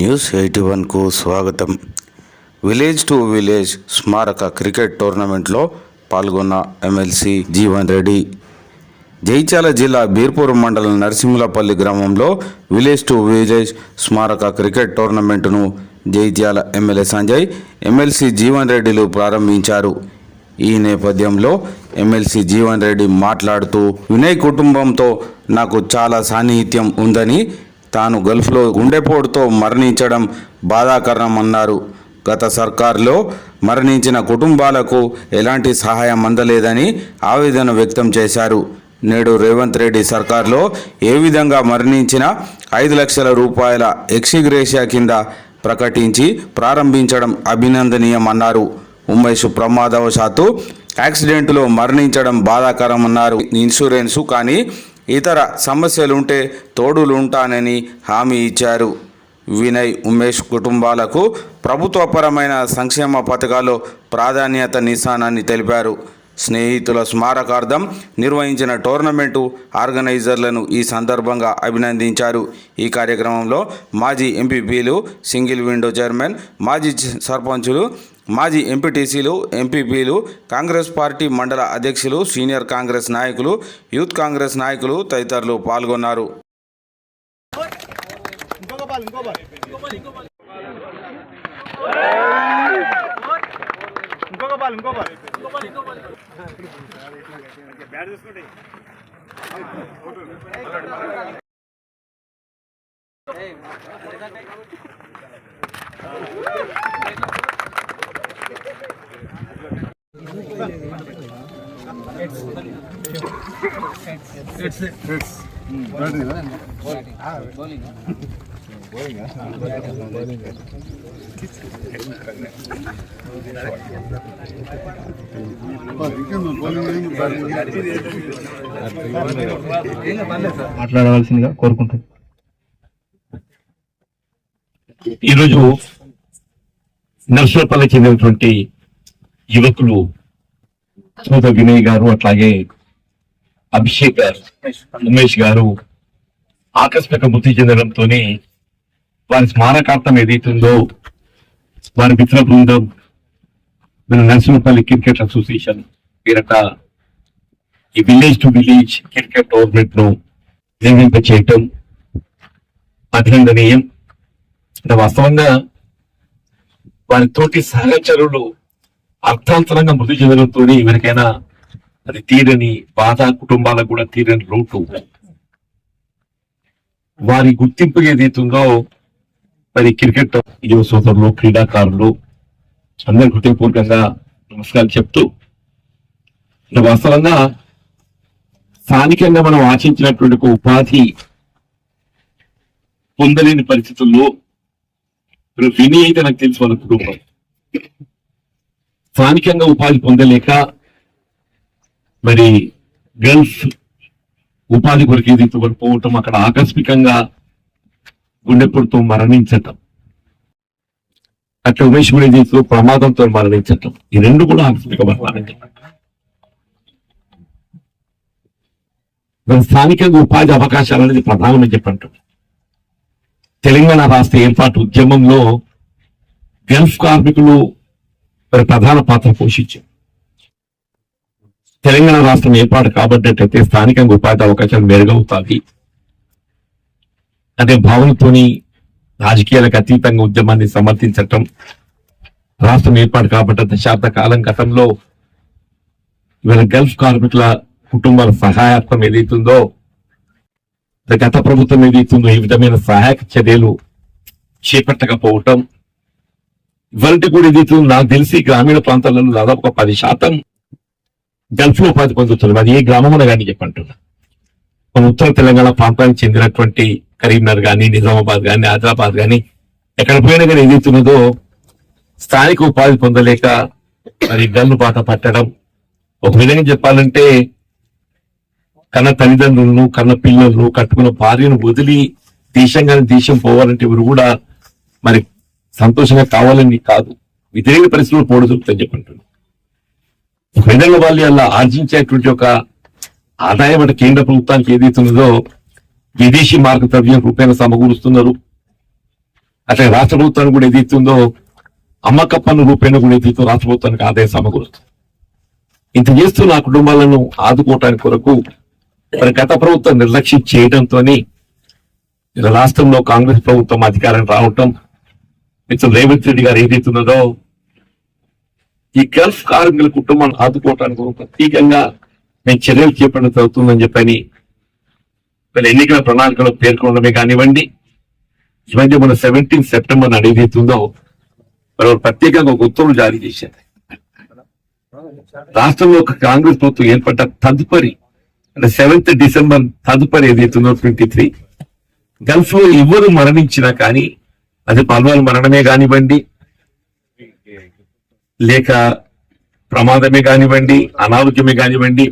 News eighty వన్కు స్వాగతం. Village to village స్మారక క్రికెట్ టోర్నమెంట్లో పాల్గొన్న ఎమ్మెల్సీ జీవన్ రెడ్డి. జైచాల జిల్లా బీర్పూర్ మండలం నరసింహులపల్లి గ్రామంలో విలేజ్ టు విలేజ్ స్మారక క్రికెట్ టోర్నమెంటును జైత్యాల ఎమ్మెల్యే సంజయ్ ఎమ్మెల్సీ జీవన్ రెడ్డిలు ప్రారంభించారు. ఈ నేపథ్యంలో ఎమ్మెల్సీ జీవన్ రెడ్డి మాట్లాడుతూ వినయ్ కుటుంబంతో నాకు చాలా సాన్నిహిత్యం ఉందని తాను గల్ఫ్లో గుండెపోటుతో మరణించడం బాధాకరమన్నారు. గత సర్కార్లో మరణించిన కుటుంబాలకు ఎలాంటి సహాయం అందలేదని ఆవేదన వ్యక్తం చేశారు. నేడు రేవంత్ రెడ్డి సర్కార్లో ఏ విధంగా మరణించిన ఐదు లక్షల రూపాయల ఎక్సిగ్రేషియా కింద ప్రకటించి ప్రారంభించడం అభినందనీయమన్నారు. ఉమేష్ ప్రమాదవశాత్తు యాక్సిడెంట్లో మరణించడం బాధాకరమన్నారు. ఇన్సూరెన్సు కానీ ఇతర సమస్యలుంటే తోడులుంటానని హామీ ఇచ్చారు. వినయ్ ఉమేష్ కుటుంబాలకు ప్రభుత్వపరమైన సంక్షేమ పథకాల్లో ప్రాధాన్యత నిశానాన్ని తెలిపారు. స్నేహితుల స్మారకార్థం నిర్వహించిన టోర్నమెంటు ఆర్గనైజర్లను ఈ సందర్భంగా అభినందించారు. ఈ కార్యక్రమంలో మాజీ ఎంపీపీలు సింగిల్ విండో చైర్మన్ మాజీ సర్పంచులు మాజీ ఎంపీటీసీలు ఎంపీపీలు కాంగ్రెస్ పార్టీ మండల అధ్యక్షులు సీనియర్ కాంగ్రెస్ నాయకులు యూత్ కాంగ్రెస్ నాయకులు తదితరులు పాల్గొన్నారు మాట్లాడవలసిందిగా కోరుకుంటాం ఈరోజు నర్సోపల్లి చెందినటువంటి యువకులు సోద వినయ్ గారు అట్లాగే అభిషేక్ ఉమేష్ గారు ఆకస్మిక మృతి చెందడంతో వారి స్మారకార్థం ఏదైతుందో వారి మిత్ర బృందం మన నరసింహపల్లి క్రికెట్ అసోసియేషన్ పేరట ఈ విలేజ్ టు విలేజ్ క్రికెట్ టోర్నమెంట్ను నిర్వహింప చేయటం అభినందనీయం వాస్తవంగా వారి తోటి సహచరులు అర్థాంతరంగా మృతి చెందడంతో ఎవరికైనా అది తీరని బాధ కుటుంబాలకు కూడా తీరని లోటు. వారి గుర్తింపు ఏదైతుందో మరి క్రికెట్ యువ సోదరులు క్రీడాకారులు అందరి హృదయపూర్వకంగా నమస్కారం చెప్తూ వాస్తవంగా స్థానికంగా మనం ఆశించినటువంటి ఒక ఉపాధి పొందలేని పరిస్థితుల్లో విని అయితే నాకు తెలుసు వాళ్ళ కుటుంబం. స్థానికంగా ఉపాధి పొందలేక మరి గర్ల్స్ ఉపాధి కొరకు ఏదైతే పోవటం అక్కడ ఆకస్మికంగా గుండెపోటుతో మరణించటం. అట్లా ఉమేష్ కూడా ప్రమాదంతో మరణించటం. ఈ రెండు కూడా ఆకస్మిక మరణాలు స్థానికంగా ఉపాధి అవకాశాలు అనేది ప్రధానమని చెప్పంటారు. తెలంగాణ రాష్ట్ర ఏర్పాటు ఉద్యమంలో గల్ఫ్ కార్మికులు మరి ప్రధాన పాత్ర పోషించారు. తెలంగాణ రాష్ట్రం ఏర్పాటు కాబట్టినట్టయితే స్థానికంగా ఉపాధి అవకాశాలు మెరుగవుతాయి. అనే భావనతోని రాజకీయాలకు అతీతంగా ఉద్యమాన్ని సమర్థించటం రాష్ట్రం ఏర్పాటు కాబట్టి దశాబ్ద కాలం గతంలో ఇవాళ గల్ఫ్ కార్మికుల కుటుంబాల సహాయార్థం ఏదైతుందో గత ప్రభుత్వం ఏదైతుందో ఈ విధమైన సహాయక చర్యలు చేపట్టకపోవటం ఇవాళ కూడా ఏదైతుందో నాకు తెలిసి గ్రామీణ ప్రాంతాలలో దాదాపు ఒక పది శాతం గల్ఫ్లో ఉపాధి పొందుతున్నారు. అది ఏ గ్రామంలో కానీ చెప్పంటున్నా. మన ఉత్తర తెలంగాణ ప్రాంతానికి చెందినటువంటి కరీంనగర్ కానీ నిజామాబాద్ కానీ ఆదిలాబాద్ కానీ ఎక్కడ పోయినా కానీ ఏదైతున్నదో స్థానిక ఉపాధి పొందలేక మరి గల్లు పాట పట్టడం. ఒక విధంగా చెప్పాలంటే కన్న తల్లిదండ్రులను కన్న పిల్లలను కట్టుకున్న భార్యను వదిలి దేశంగానే దేశం పోవాలంటే ఎవరు కూడా మరి సంతోషంగా కావాలని కాదు. వ్యతిరేక పరిస్థితులు పోడు దొరుకుతాయి చెప్పంటున్నాను ఒక వాళ్ళు అలా ఆర్జించేటువంటి ఒక ఆదాయం అంటే కేంద్ర ప్రభుత్వానికి ఏదైతే విదేశీ మార్గ ద్రవ్యం సమకూరుస్తున్నారు. అట్లా రాష్ట్ర ప్రభుత్వానికి కూడా ఏదైతుందో అమ్మక పన్ను రూపేణ కూడా ఏదైతుందో రాష్ట్ర ప్రభుత్వానికి ఆదాయం సమకూరుస్తుంది. ఇంత చేస్తూ నా కుటుంబాలను ఆదుకోవటానికి కొరకు మరి గత ప్రభుత్వం నిర్లక్ష్యం చేయడంతో రాష్ట్రంలో కాంగ్రెస్ ప్రభుత్వం అధికారం రావటం మిత్రులు రేవంత్ రెడ్డి గారు ఏదైతున్నదో ఈ గల్ఫ్ కార్మికుల కుటుంబాన్ని ఆదుకోవటానికి ప్రత్యేకంగా మేము చర్యలు చేపట్టడం జరుగుతుందని చెప్పని వీళ్ళ ఎన్నికల ప్రణాళికలో పేర్కొనడమే కానివ్వండి ఇవన్నీ మన సెవెంటీన్ సెప్టెంబర్ అడిగితుందో మరి ప్రత్యేకంగా ఒక ఉత్తర్వులు జారీ చేశారు. రాష్ట్రంలో ఒక కాంగ్రెస్ ప్రభుత్వం ఏర్పడ్డ తదుపరి అంటే సెవెంత్ డిసెంబర్ తదుపరి ఏదైతుందో ట్వంటీ త్రీ గల్ఫ్లో ఎవరు మరణించినా కానీ అది పల్వాలు మరణమే కానివ్వండి లేక ప్రమాదమే కానివ్వండి అనారోగ్యమే కానివ్వండి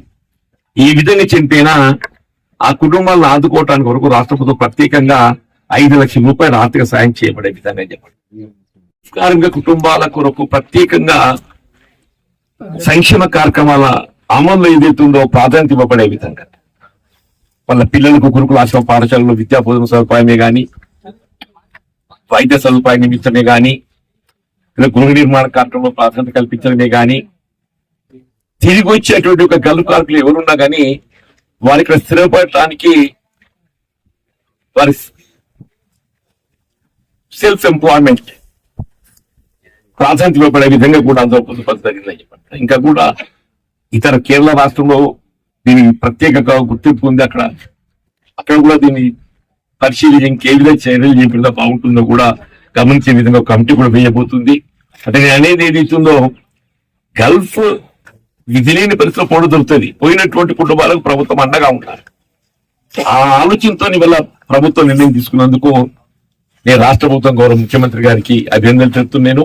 ఈ విధంగా చనిపోయినా ఆ కుటుంబాలను ఆదుకోవటానికి వరకు రాష్ట్ర ప్రభుత్వం ప్రత్యేకంగా ఐదు లక్షల రూపాయల ఆర్థిక సాయం చేయబడే విధంగా చెప్పండి. కార్మిక కుటుంబాల కొరకు ప్రత్యేకంగా సంక్షేమ కార్యక్రమాల అమల్లో ఏదైతుందో ప్రాధాన్యత ఇవ్వబడే విధంగా. వాళ్ళ పిల్లలకు గురుకుల ఆశ్రమ పాఠశాలలో విద్యా బోధన సదుపాయమే కానీ వైద్య సదుపాయం నిమిత్తమే కానీ ఇలా గృహ నిర్మాణ కార్యక్రమంలో ప్రాధాన్యత కల్పించడమే కానీ తిరిగి వచ్చేటువంటి ఒక గల్లు కార్మికులు ఎవరున్నా కానీ వారి ఇక్కడ స్థిరపడటానికి వారి సెల్ఫ్ ఎంప్లాయ్మెంట్ ప్రాధాన్యత ఇవ్వబడే విధంగా కూడా అందులో పొందుపరచదగిందని చెప్పండి. ఇంకా కూడా ఇతర కేరళ రాష్ట్రంలో దీని ప్రత్యేక గుర్తింపు ఉంది అక్కడ. అక్కడ కూడా దీన్ని పరిశీలించి ఇంకే విధంగా చర్యలు చేపడితే బాగుంటుందో కూడా గమనించే విధంగా కమిటీ కూడా వేయబోతుంది. అంటే అనేది ఏదైతుందో గల్ఫ్ విధిలేని పరిస్థితిలో పోడు దొరుకుతుంది పోయినటువంటి కుటుంబాలకు ప్రభుత్వం అండగా ఉంటారు ఆ ఆలోచనతో ఇవాళ ప్రభుత్వం నిర్ణయం తీసుకున్నందుకు నేను రాష్ట్ర ప్రభుత్వం గౌరవ ముఖ్యమంత్రి గారికి అభినందనలు చెప్తున్నాను.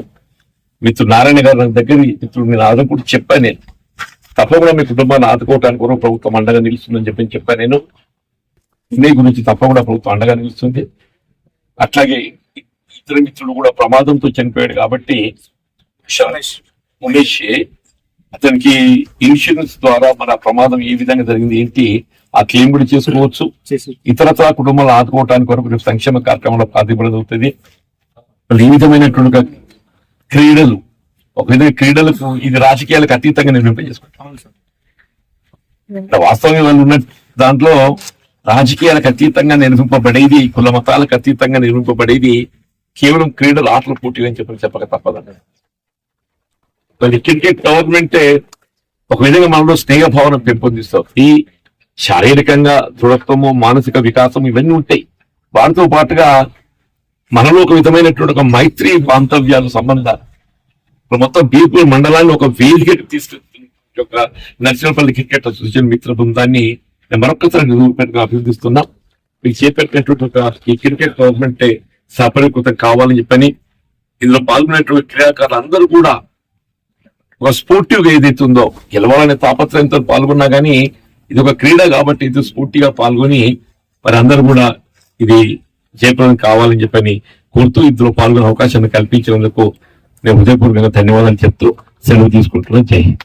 మిత్రుడు నారాయణ గారు నా దగ్గర మిత్రుడు నేను ఆదం కూడా చెప్పాను నేను. తప్పకుండా మీ కుటుంబాన్ని ఆదుకోవడానికి కూడా ప్రభుత్వం అండగా నిలుస్తుందని చెప్పి చెప్పాను నేను. ఇదే గురించి తప్పకుండా ప్రభుత్వం అండగా నిలుస్తుంది. అట్లాగే ఇతర మిత్రుడు కూడా ప్రమాదంతో చనిపోయాడు కాబట్టి ఉమేష్ అతనికి ఇన్సూరెన్స్ ద్వారా మన ప్రమాదం ఏ విధంగా జరిగింది ఏంటి ఆ క్లెయిమ్ కూడా చేసుకోవచ్చు. చేసి. ఇతరత్ర కుటుంబాలను ఆదుకోవడానికి కొరకు రేపు సంక్షేమ కార్యక్రమంలో ప్రాతిపడదవుతుంది వాళ్ళు ఈ విధమైనటువంటి క్రీడలు ఒక విధంగా క్రీడలకు ఇది రాజకీయాలకు అతీతంగా సార్. ఇక్కడ వాస్తవంగా వాళ్ళు ఉన్న దాంట్లో రాజకీయాలకు అతీతంగా నిర్మింపబడేది కుల మతాలకు అతీతంగా నిర్మింపబడేది కేవలం క్రీడలు ఆటల పోటీలు అని చెప్పి చెప్పక తప్పదండి. మరి క్రికెట్ గవర్నమెంట్ ఒక విధంగా మనలో స్నేహ భావన పెంపొందిస్తాం ఈ శారీరకంగా దృఢత్వము మానసిక వికాసం ఇవన్నీ ఉంటాయి. వాటితో పాటుగా మనలో ఒక విధమైనటువంటి ఒక మైత్రి బాంధవ్యాలు సంబంధాలు ఇప్పుడు మొత్తం బీపీ మండలాన్ని ఒక వేదికకి తీసుకెళ్తుంది ఒక నర్సింహపల్లి క్రికెట్ అసోసియేషన్ మిత్ర బృందాన్ని నేను మరొకసారి నిరూపణగా అభినందిస్తున్నా. మీకు చేపట్టినటువంటి ఒక ఈ క్రికెట్ గవర్నమెంట్ సఫలీకృతం కావాలని చెప్పని ఇందులో పాల్గొనేటువంటి క్రీడాకారులు అందరూ కూడా ఒక స్పోర్టివ్గా ఏదైతే ఉందో గెలవాలనే తాపత్రయంతో పాల్గొన్నా కానీ ఇది ఒక క్రీడ కాబట్టి ఇది స్ఫూర్తిగా పాల్గొని మరి అందరూ కూడా ఇది జయప్రదం కావాలని చెప్పని కోరుతూ ఇందులో పాల్గొనే అవకాశాన్ని కల్పించినందుకు నేను హృదయపూర్వకంగా ధన్యవాదాలు చెప్తూ సెలవు తీసుకుంటున్నాను. జై